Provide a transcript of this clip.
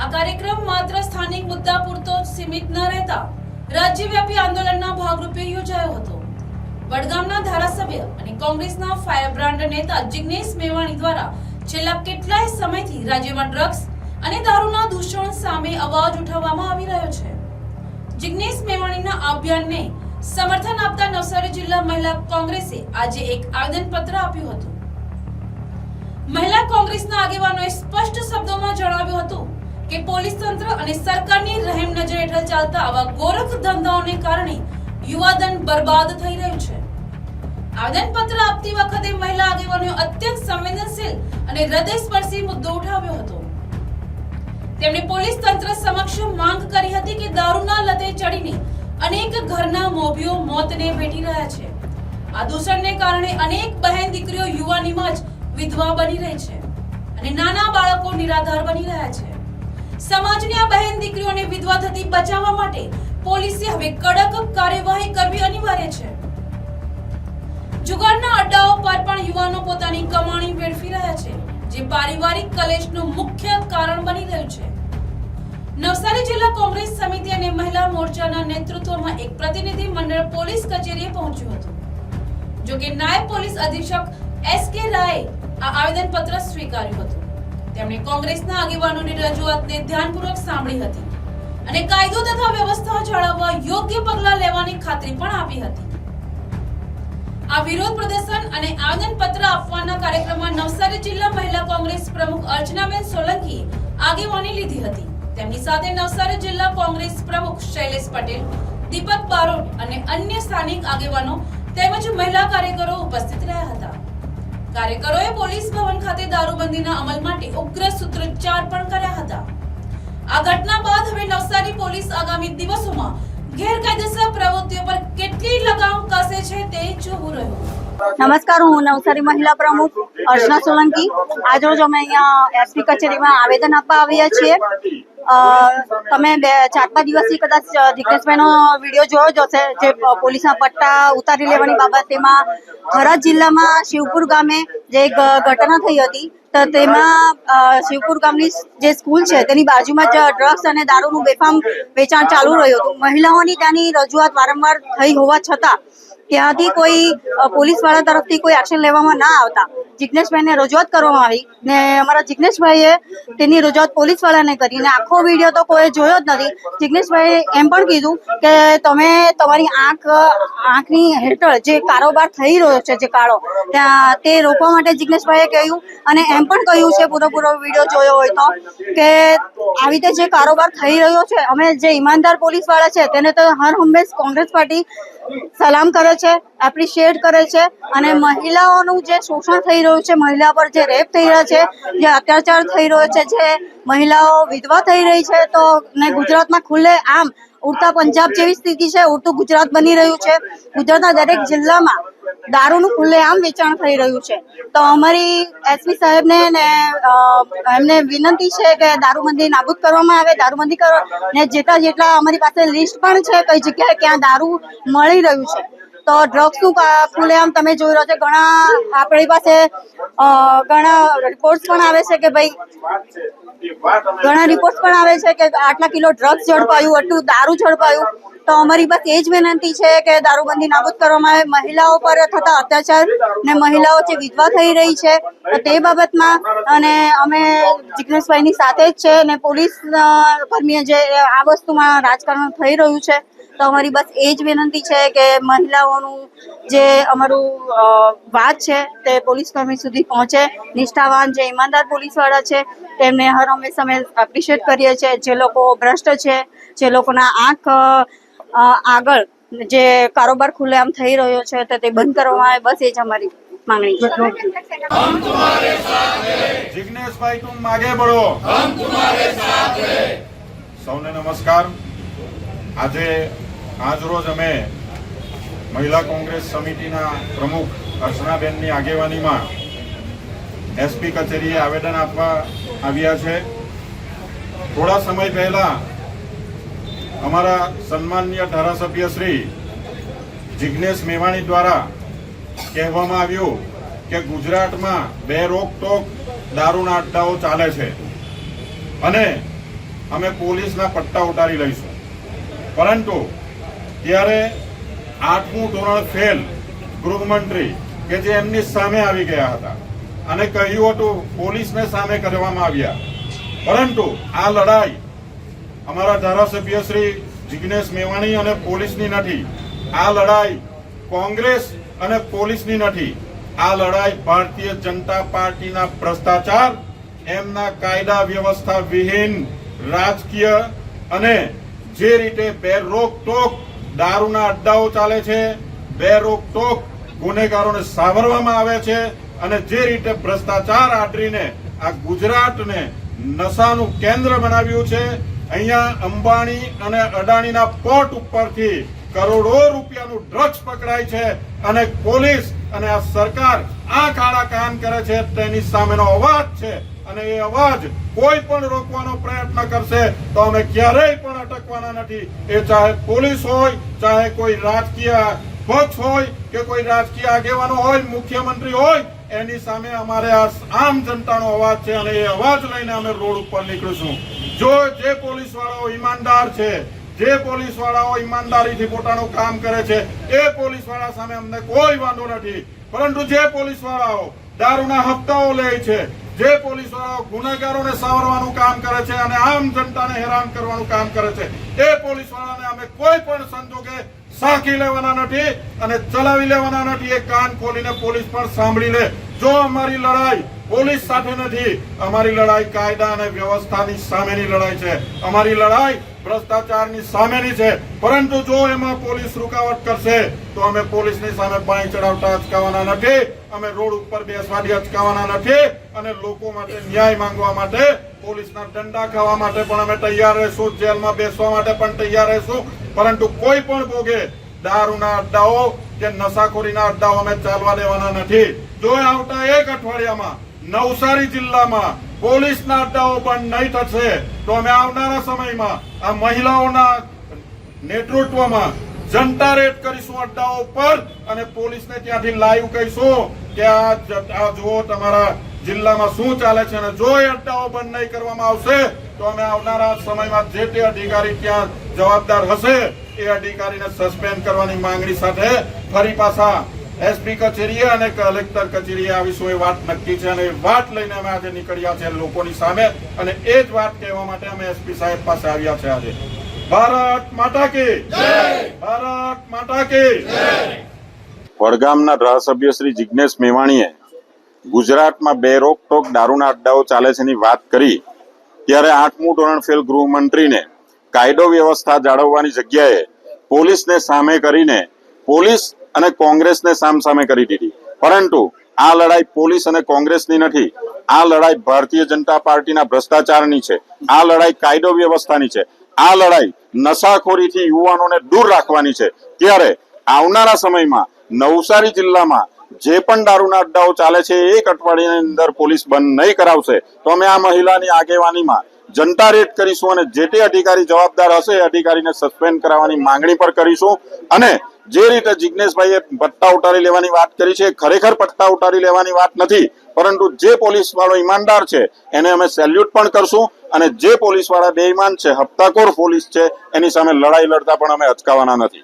આ કાર્યક્રમ માત્ર સ્થાનિક મુદ્દા પૂરતો સીમિત ન રહેતા રાજ્યવ્યાપી આંદોલનના ભાગરૂપે યોજાયો હતો. વડગામના ધારાસભ્ય અને કોંગ્રેસના ફાયરબ્રાન્ડ નેતા જિગ્નેશ મેવાણી દ્વારા છેલ્લા કેટલાય સમયથી રાજ્યમાં ડ્રગ્સ અને દારૂના દૂષણ સામે અવાજ ઉઠાવવામાં આવી રહ્યો છે. જિગ્નેશ મેવાણીના અભિયાનને સમર્થન આપતા નવસારી જિલ્લા મહિલા કોંગ્રેસે આજે એક આવેદનપત્ર આપ્યું હતું. મહિલા કોંગ્રેસના આગેવાનોએ સ્પષ્ટ શબ્દોમાં જણાવ્યું હતું કે પોલીસ તંત્ર અને સરકારની રહેમ નજર હેઠળ ચાલતા આવા ગોરખ ધંધાઓને કારણે યુવાધન બરબાદ થઈ રહ્યું છે. આવેદનપત્ર આપતી વખતે મહિલા આગેવાનોએ અત્યંત સંવેદનશીલ અને હૃદયસ્પર્શી મુદ્દો ઉઠાવ્યો હતો. તેમણે પોલીસ તંત્ર સમક્ષ માંગ કરી હતી કે દારૂના લતે ચડીને અનેક ઘરના મોભીઓ મોતને ભેટી રહ્યા છે. આ દૂષણને કારણે અનેક બહેન દીકરીઓ યુવાનીમાં જ વિધવા બની રહી છે અને નાના બાળકો નિરાધાર બની રહ્યા છે. સમાજની આ બહેન દીકરીઓને વિધવા થતી બચાવવા માટે પોલીસે હવે કડક કાર્યવાહી કરવી અનિવાર્ય છે. જુગારના અડ્ડાઓ પર પણ યુવાનો પોતાની કમાણી વેડફી રહ્યા છે, જે પારિવારિક કલેશનું મુખ્ય કારણ બની રહ્યું છે. નવસારી જિલ્લા કોંગ્રેસ સમિતિ અને મહિલા મોરચાના નેતૃત્વમાં એક પ્રતિનિધિ મંડળ પોલીસ કચેરીએ પહોંચ્યું હતું. જોકે નાયબ પોલીસ અધિક્ષક એસ કે રાયે આ આવેદનપત્ર સ્વીકાર્યું હતું. તેમણે કોંગ્રેસના આગેવાનોની રજૂઆતને ધ્યાનપૂર્વક સાંભળી હતી અને કાયદો તથા વ્યવસ્થા જાળવવા યોગ્ય પગલાં લેવાની ખાતરી પણ આપી હતી. આ વિરોધ પ્રદર્શન અને આવેદનપત્ર આપવાના કાર્યક્રમમાં નવસારી જિલ્લા મહિલા કોંગ્રેસ પ્રમુખ અર્ચનાબેન સોલંકીએ આગેવાની લીધી હતી. તેમની સાથે નવસારી જિલ્લા કોંગ્રેસ પ્રમુખ શૈલેષ પટેલ, દીપક બારોટ અને અન્ય સ્થાનિક આગેવાનો તેમજ મહિલા કાર્યકરો ઉપસ્થિત રહ્યા હતા. કાર્યકરોએ પોલીસ ભવન ખાતે દારૂબંધીના અમલ માટે ઉગ્ર સૂત્રોચ્ચાર પણ કર્યા હતા. આ ઘટના બાદ હવે નવસારી પોલીસ આગામી દિવસોમાં ગેરકાયદેસર પ્રવૃત્તિઓ પર કેટલી લગામ કસે છે તે જોવું રહ્યું. નમસ્કાર, હું નવસારી મહિલા પ્રમુખ અર્ચના સોલંકી. આજરોજ અમે અહીંયા એસપી કચેરીમાં આવેદન આપવા આવ્યા છીએ. તમે બે ચાર પાંચ દિવસથી કદાચ જિગ્નેશભાઈનો વીડિયો જોયો જ હશે, જે પોલીસના પટ્ટા ઉતારી લેવાની બાબત, તેમાં થરાદ જિલ્લામાં શિવપુર ગામે જે ઘટના થઈ હતી, તો તેમાં શિવપુર ગામની જે સ્કૂલ છે, તેની બાજુમાં જ ડ્રગ્સ અને દારૂનું બેફામ વેચાણ ચાલુ રહ્યું હતું. મહિલાઓની ત્યાંની રજૂઆત વારંવાર થઈ હોવા છતાં ત્યાંથી કોઈ પોલીસવાળા તરફથી કોઈ એક્શન લેવામાં ના આવતા. જિગ્નેશભાઈને રજૂઆત કરવામાં આવી ને અમારા જિજ્ઞેશભાઈએ તેની રજૂઆત પોલીસ વાળાને કરી ને આખો વીડિયો તો કોઈ જોયો જ નથી. જિજ્ઞેશભાઈએ એમ પણ કીધું કે તમે તમારી આંખ આંખની હેઠળ જે કારોબાર થઈ રહ્યો છે જે કાળો ત્યાં તે રોકવા માટે જિજ્ઞેશભાઈએ કહ્યું અને એમ પણ કહ્યું છે પૂરો પૂરો વીડિયો જોયો હોય તો કે આવી રીતે જે કારોબાર થઈ રહ્યો છે અમે જે ઈમાનદાર પોલીસવાળા છે તેને તો હર હંમેશ કોંગ્રેસ પાર્ટી સલામ કરે છે એપ્રિશિએટ કરે છે અને મહિલાઓનું જે શોષણ થઈ રહ્યું છે, મહિલા પર જે રેપ થઈ રહ્યા છે, જે અત્યાચાર થઈ રહ્યો છે, જે મહિલાઓ વિધવા થઈ રહી છે, તો ને ગુજરાતમાં ખુલ્લે આમ ઉડતા પંજાબ જેવી સ્થિતિ છે, ઉડતું ગુજરાત બની રહ્યું છે. ગુજરાતના દરેક જિલ્લામાં દારૂનું ખુલ્લેઆમ વેચાણ થઈ રહ્યું છે. તો અમારી એસપી સાહેબને ને એમને વિનંતી છે કે દારૂબંધી નાબૂદ કરવામાં આવે. દારૂબંધી કરો, ને જેટલા જેટલા અમારી પાસે લિસ્ટ પણ છે કઈ જગ્યાએ ક્યાં દારૂ મળી રહ્યું છે. તો ડ્રગ્સનું ખુલ્લેઆમ તમે જોઈ રહ્યો છો, ઘણા આપણી પાસે ઘણા રિપોર્ટ્સ પણ આવે છે કે ભાઈ ઘણા રિપોર્ટ પણ આવે છે કે આટલા કિલો ડ્રગ્સ ઝડપાયું, આટલું દારૂ ઝડપાયું. તો અમારી બસ એ જ વિનંતી છે કે દારૂબંધી નાબૂદ કરવામાં આવે. મહિલાઓ પર થતા અત્યાચાર ને મહિલાઓ જે વિધવા થઈ રહી છે, તો તે બાબતમાં અને અમે જિગ્નેશભાઈની સાથે જ છે અને પોલીસ કર્મીએ જે આ વસ્તુમાં રાજકારણ થઈ રહ્યું છે તો અમારી બસ એ જ વિનંતી છે કે મહિલાઓનું જે અમારું વાત છે તે પોલીસકર્મી સુધી પહોંચે. નિષ્ઠાવાન જે ઈમાનદાર પોલીસવાળા છે તેમને હર હંમેશ અમે એપ્રિશિએટ કરીએ છીએ. જે લોકો ભ્રષ્ટ છે જે લોકોના આંખ આગળ જે કારોબાર ખુલ્લેઆમ થઈ રહ્યો છે તો તે બંધ કરવામાં આવે. બસ એ જ અમારી માંગણી છે. સૌને નમસ્કાર. આજે આજરોજ અમે મહિલા કોંગ્રેસ સમિતિના પ્રમુખ અર્ચનાબેનની આગેવાનીમાં એસપી કચેરીએ આવેદન આપવા આવ્યા છે. થોડા સમય પહેલા અમારા સન્માનીય ધારાસભ્ય શ્રી જિજ્ઞેશ મેવાણી દ્વારા કહેવામાં આવ્યું કે ગુજરાતમાં બે રોકટોક દારૂના અડ્ડાઓ ચાલે છે અને અમે પોલીસના પટ્ટા ઉતારી લઈશું. પરંતુ ત્યારે આઠમું ધોરણ ફેલ ગૃહમંત્રી, કે જે એમની સામે આવી ગયા હતા. અને કહ્યું હતું, પોલીસને સામે કરવામાં આવ્યા. પરંતુ આ લડાઈ અમારા ધારાસભ્ય શ્રી જિગ્નેશ મેવાણી અને પોલીસની નથી. આ લડાઈ કોંગ્રેસ અને પોલીસની નથી. આ લડાઈ ભારતીય જનતા પાર્ટીના ભ્રષ્ટાચાર, એમના કાયદા વ્યવસ્થા વિહીન, રાજકીય અને જે રીતે બે રોકટોક દારૂના અડ્ડાઓ ચાલે છે બે રોકટોક ગુનેગારોને સાવરવામાં આવે છે અને જે રીતે ભ્રષ્ટાચાર આટરીને આ ગુજરાતને નશાનું કેન્દ્ર બનાવ્યું છે, અહીંયા અંબાણી અને અડાણીના પોર્ટ ઉપરથી કરોડો રૂપિયાનું ડ્રગ્સ પકડાય છે અને પોલીસ અને આ સરકાર આ કાળા કામ કરે છે, તેની સામેનો અવાજ છે. અને એ અવાજ કોઈ પણ રોકવાનો પ્રયત્ન કરશે તો અમે ક્યારેય પણ અટકવાના નથી. એ ચાહે પોલીસ હોય, ચાહે કોઈ રાજકીય પક્ષ હોય કે કોઈ રાજકીય આગેવાનો હોય, મુખ્યમંત્રી હોય, એની સામે અમારે આ આમ જનતાનો અવાજ છે અને એ અવાજ લઈને અમે રોડ ઉપર નીકળીશું. જો જે પોલીસ વાળાઓ ઈમાનદાર છે, જે પોલીસ વાળાઓ ઈમાનદારીથી પોતાનું કામ કરે છે, એ પોલીસવાળા સામે અમને કોઈ વાંધો નથી. પરંતુ જે પોલીસ વાળાઓ દારૂના હપ્તાઓ લે છે જે પોલીસ ગુનેગારોને સાવરવાનું કામ કરે છે અને આમ જનતાને હેરાન કરવાનું કામ કરે છે, એ પોલીસ વાળાને અમે કોઈ પણ સંજોગે સાંકી લેવાના નથી અને ચલાવી લેવાના નથી. એ કાન ખોલીને પોલીસ પણ સાંભળી લે. જો અમારી લડાઈ પોલીસ સાથે નથી, અમારી લડાઈ કાયદા અને વ્યવસ્થાની સામેની લડાઈ છે. અમારી લડાઈ ભ્રષ્ટાચારની સામેની છે. પરંતુ જો એમાં પોલીસ રૂકાવટ કરશે, તો અમે પોલીસની સામે પાણી ચડાવતા અચકાવવાના નથી. અમે રોડ ઉપર બેસવાથી અચકાવવાના નથી. અને લોકો માટે ન્યાય માંગવા માટે, પોલીસના દંડા ખાવા માટે પણ અમે તૈયાર રહીશું. જેલમાં બેસવા માટે પણ તૈયાર રહીશું. પરંતુ કોઈ પણ ભોગે દારૂના અડ્ડાઓ કે નશાખોરીના અડ્ડાઓ અમે ચાલવા દેવાના નથી. જો આવતા એક અઠવાડિયામાં નવસારી જિલ્લામાં પોલીસના અડ્ડાઓ બંધ નહીં થશે તો અમે આવનારા સમયમાં આ મહિલાઓના નેતૃત્વમાં જનતા રેડ કરીશું અડ્ડાઓ પર અને પોલીસને ત્યાંથી લાઈવ કહીશું કે આ આ જુઓ તમારા જિલ્લામાં શું ચાલે છે અને જો એ અડ્ડાઓ બંધ નહીં કરવામાં આવશે તો અમે આવનારા સમયમાં જે તે અધિકારી ત્યાં જવાબદાર હશે એ અધિકારીને સસ્પેન્ડ કરવાની માંગણી સાથે ફરી પાછા એસપી કચેરીએ અને કલેક્ટર કચેરીએ આવીશું એ વાત નક્કી છે અને વાત લઈને અમે આજે નીકળ્યા છે લોકોની સામે અને એ જ વાત કહેવા માટે અમે એસપી સાહેબ પાસે આવ્યા છે આજે. ભારત માતા કી ભારત માતા કી વડગામના ધારાસભ્ય શ્રી જિજ્ઞેશ મેવાણીએ ગુજરાતમાં બે રોકટોક દારૂના અડ્ડાઓ ચાલે છે ની વાત કરી, ત્યારે આઠમું ધોરણ ફેલ ગૃહમંત્રીને કાયદો વ્યવસ્થા જાળવવાની જગ્યાએ પોલીસને સામે કરીને પોલીસ અને કોંગ્રેસને સામસામે કરી દીધી. પરંતુ આ લડાઈ પોલીસ અને કોંગ્રેસની નથી. આ લડાઈ ભારતીય જનતા પાર્ટીના ભ્રષ્ટાચારની છે. આ લડાઈ કાયદો વ્યવસ્થાની છે. આ લડાઈ નશાખોરીથી યુવાનોને દૂર રાખવાની છે. ત્યારે આવનારા સમયમાં નવસારી જિલ્લામાં જે પણ દારૂના અડ્ડાઓ ચાલે છે એક અઠવાડિયાની અંદર પોલીસ બંધ નહીં કરાવશે. તો અમે આ મહિલાની આગેવાનીમાં જનતા રેટ કરીશું અને જે તે અધિકારી જવાબદાર હશે એ અધિકારીને સસ્પેન્ડ કરાવવાની માંગણી પણ કરીશું. અને જે રીતે જિજ્ઞેશભાઈએ પટ્ટા ઉતારી લેવાની વાત કરી છે એ ખરેખર પટ્ટા ઉતારી લેવાની વાત નથી, પરંતુ જે પોલીસ વાળો ઈમાનદાર છે, એને અમે સેલ્યુટ પણ કરશું અને જે પોલીસવાળા બેઈમાન છે હપ્તાખોર પોલીસ છે, એની સામે લડાઈ લડતા પણ અમે અચકાવાના નથી.